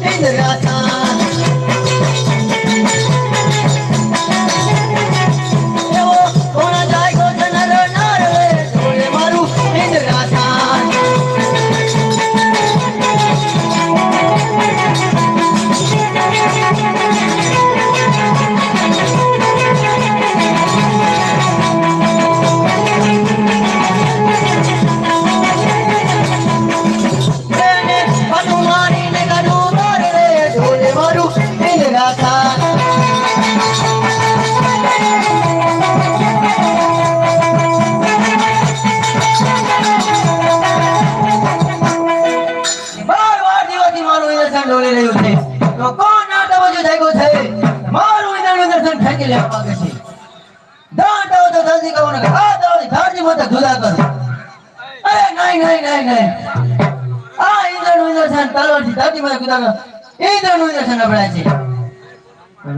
累的呢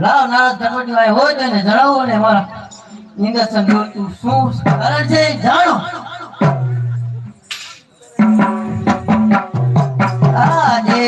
લાવ નારદ વાય હોય તો એને જણાવો ને મારા ઇન્દ્રસન જોતું શું કારણ છે જાણો. આજે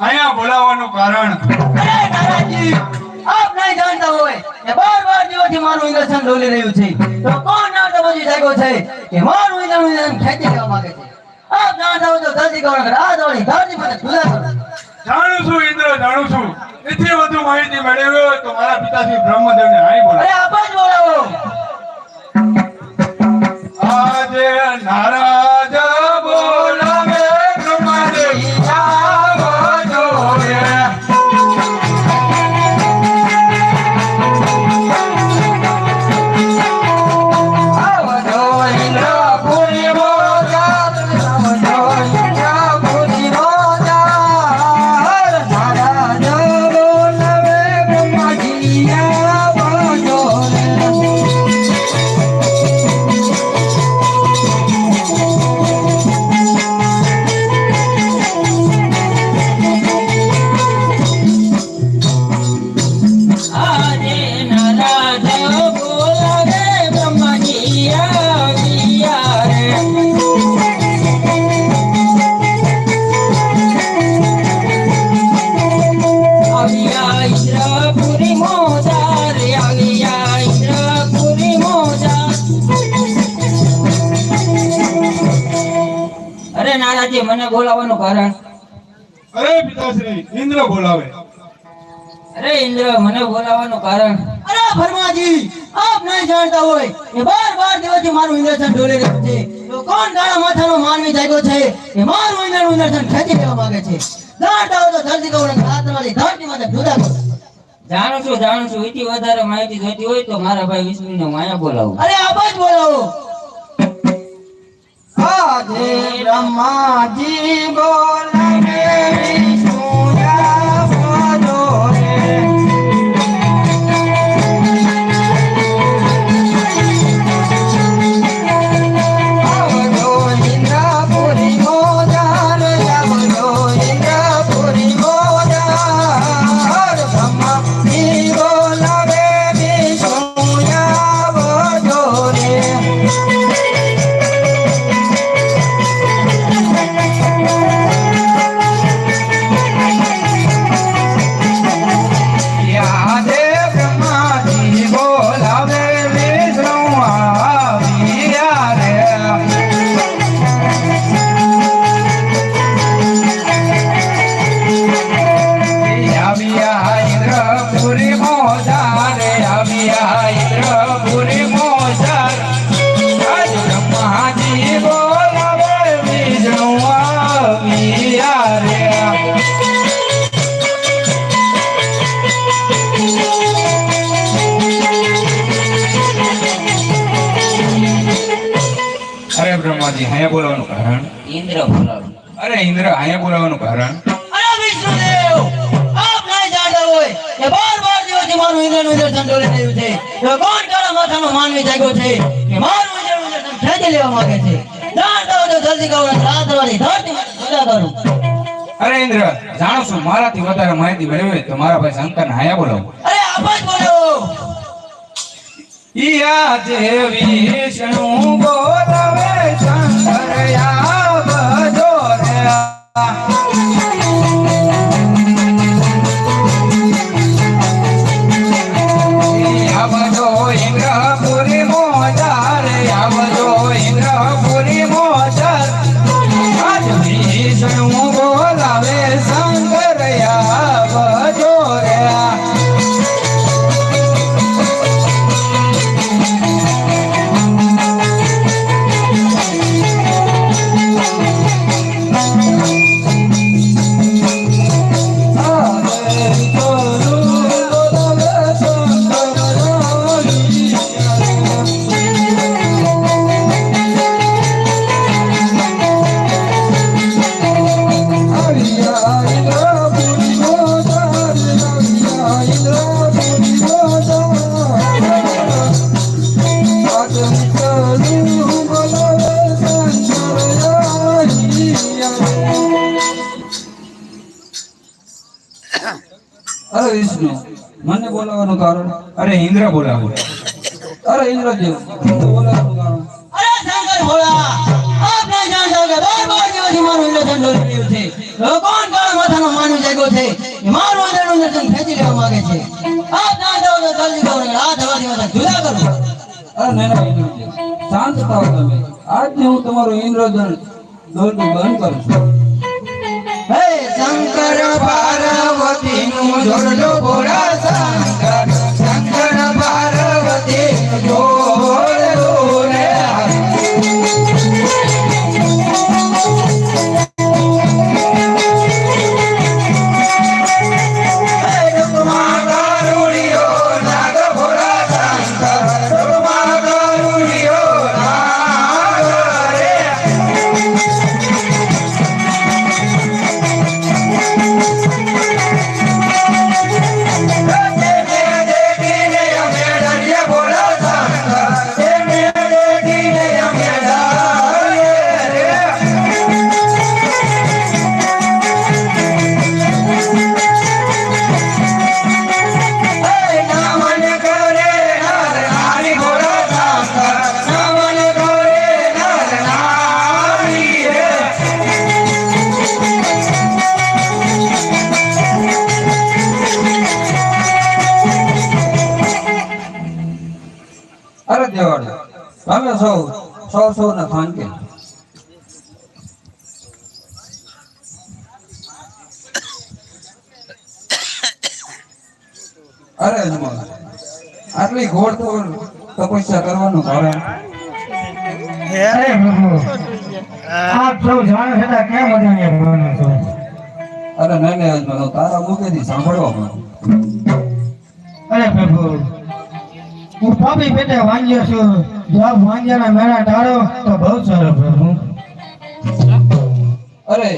અહીંયા બોલાવવાનું કારણ. અરે આપ નહીં જાણતા હોય કે બાર બાર દિવસથી મારું ઇન્દ્રસન ડોલી રહ્યું છે. તો કોણ ના સમજી જાગ્યો છે કે મારું ઇન્દ્રનું ખેંચી લેવા માંગે છે? આપ જાણતા હોય તો જલ્દી કરો આ દોડી ધરતી મને ખુલા કરો. જાણું છું ઇન્દ્ર જાણું છું. એથી વધુ માહિતી મેળવી હોય તો મારા પિતાશ્રી બ્રહ્મદેવ ને અરે બોલાવો આપ જ બોલાવો. આજે નારાજ અરે મને બોલાવવાનું કારણ? અરે પિતાશ્રી ઇન્દ્ર બોલાવે. અરે ઇન્દ્ર મને બોલાવવાનું કારણ? અરે ભરમાજી આપ નહીં જાણતા હોય કે બાર બાર દિવસથી મારું ઇન્દ્રસન ડોલે રહ્યું છે. તો કોણ કાળા માથાનો માનવી જાગ્યો છે કે મારું ઇન્દ્ર ઇન્દ્રસન ખેંચી લેવા માંગે છે? જાણતા હોય તો ધરતી કહો ને ધરતી માથે જુદા કરો. જાણું છું જાણું છું. એથી વધારે માહિતી જોઈતી હોય તો મારા ભાઈ વિષ્ણુને માયા બોલાવો બોલાવું. અરે આપ જ બોલાવો. આજે બ્રહ્માજી બોલાવે અરે બ્રહ્માજી અહીંયા બોલાવાનું કારણ? ઇન્દ્ર બોલાવું. અરે ઇન્દ્ર અહીંયા બોલાવાનું કારણ? અરે વિષ્ણુદેવ આપ નહીં જાણતા હોય કે બાર બાર દિવસથી મારું ઇન્દ્રનું દર્શન ડોલી રહ્યું છે. તો કોણ કાળા માથાનો માનવી જાગ્યો છે કે મારું ઇન્દ્રનું દર્શન ખેંચી લેવા માંગે છે? જાણતા હોય તો જલ્દી કહો રાત્રવાળી ધરતી જુદા કરું. અરે ઇન્દ્ર જાણો છું મારાથી વધારે માહિતી મેળવી હોય તો મારા ભાઈ શંકર હાયા બોલાવો. અરે આપ જ બોલો. યા દેવી વિષ્ણુ બોલાવે અરે વિષ્ણુ મને બોલાવાનું કારણ? અરે ઇન્દ્ર બોલાવો. અરે ઇન્દ્રદેવ બોલાવો મારું ઇન્દ્રધન છે. કોણ કાળ માથાનો માનવ જાગ્યો છે. એ મારું ઇન્દ્રનું ખેંચી લેવા માંગે છે. આપ જાણતા તો જલ્દી કહો આ થવાથી માથા જુદા કરો. અરે નાના ઇન્દ્રદેવ શાંત થાઓ તમે. આજથી હું તમારું ઇન્દ્રધન દોરતું બંધ કરું છું. હે શંકર પાર્વતી નું જોડલો ભોળા શંકર. શંકર પાર્વતી નું તમે સૌ સૌ સૌ ને ખાન કે. અરે આટલી ઘોડ તપસ્યા કરવાનું કારણ અરે પ્રભુ આપ સૌ જાણો છતાં કેમ અજાણ્યા ભગવાન છો? અરે નહીં નહીં તારા મુખેથી સાંભળવા અરે પ્રભુ હું પાપી પેટે વાંગ્યો છું. જો આપ મેળા ટાળો તો બહુ સારો પ્રભુ. અરે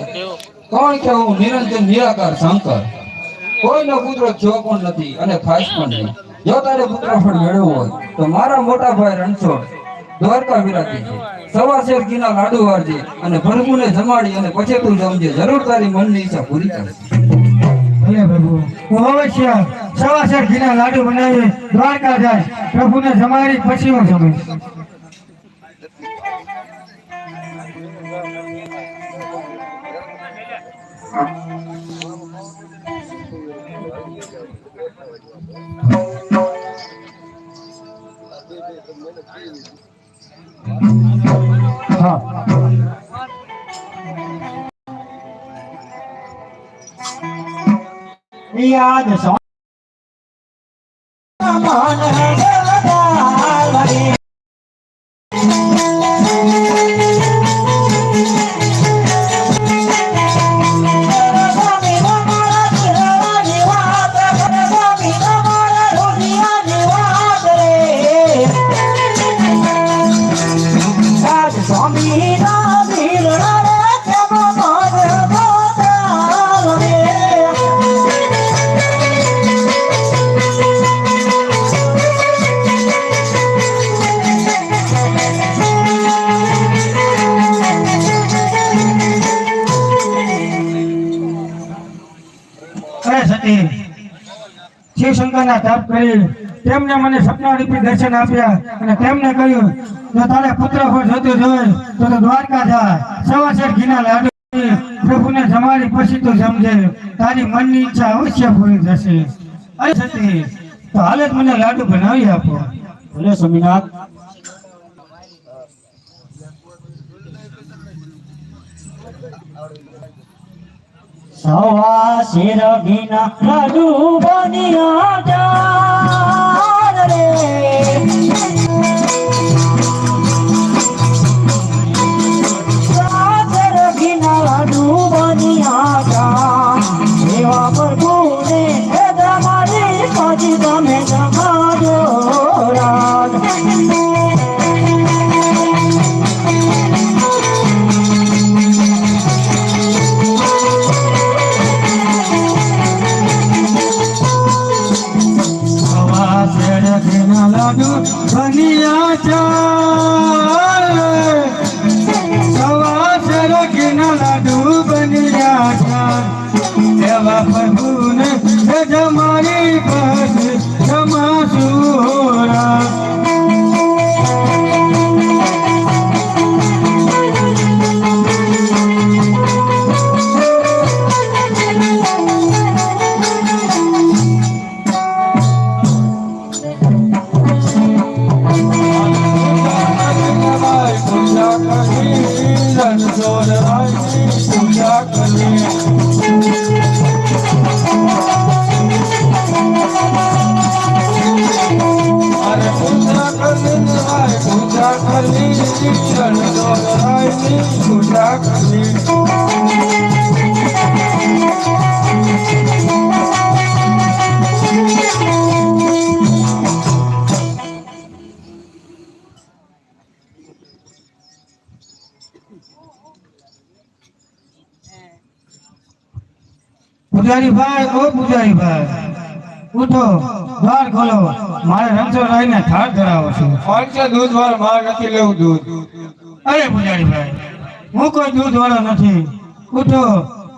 કોણ કે હું નિરંજન નિરાકાર શંકર? કોઈનો પુત્ર જો પણ નથી અને ખાસ પણ નહીં. જો તારે પુત્ર પણ મેળવવું હોય તો મારા મોટા ભાઈ રણછોડ દ્વારકા વિરાતી છે. સવા શેર ઘીના લાડુ વાળજે અને ભરગુને જમાડી અને પછી તું જમજે જરૂર તારી મનની ઈચ્છા પૂરી કરશે ભલે પ્રભુ હું અવશ્ય સવાસર ઘીના લાડુ બનાવી દ્વારકા જાય. પ્રભુને જમાડી પછી હું જમીશ. હા. યાદ શિવશંકરના તપ કરી તેમને મને સપના રૂપી દર્શન આપ્યા અને તેમને કહ્યું, જો તારે પુત્ર પર જોતું હોય તો દ્વારકા જા શેર ઘીના લાડુ પ્રભુને જમાડી પછી તો સમજે. તારી મનની ઈચ્છા અવશ્ય પૂરી થશે. તો હાલે મને લાડુ બનાવી આપો. ભલે સ્વામિનાથ. સવા શેર ઘીના લાડુ હાય પૂજા કરી રણછોડરાયની પૂજા કરી પૂજારી ભાઈ ઓ પૂજારી ભાઈ ઉઠો દ્વાર ખોલો. મારે રણછોડ રહીને થાળ ધરાવો છું. પાંચસો દૂધ વાળો માર નથી લેવું દૂધ. અરે પૂજારી ભાઈ હું કોઈ દૂધ વાળો નથી. ઉઠો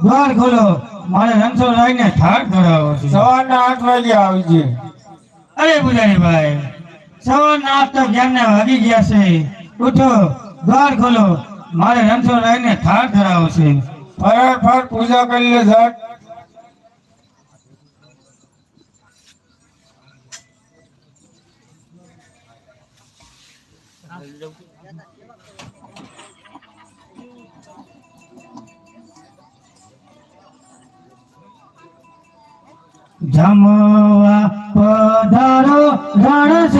દ્વાર ખોલો. મારે રણછોડ રહીને થાળ ધરાવો છું. સવારના આઠ વાગે આવજે અરે પૂજારી ભાઈ સવારના આઠ તો જ્ઞાનને વાગી ગયા છે. ઉઠો દ્વાર ખોલો. મારે રણછોડ રહીને થાળ ધરાવો છે. ફટાફટ પૂજા કરી લે જમવા પધારો રણછોડ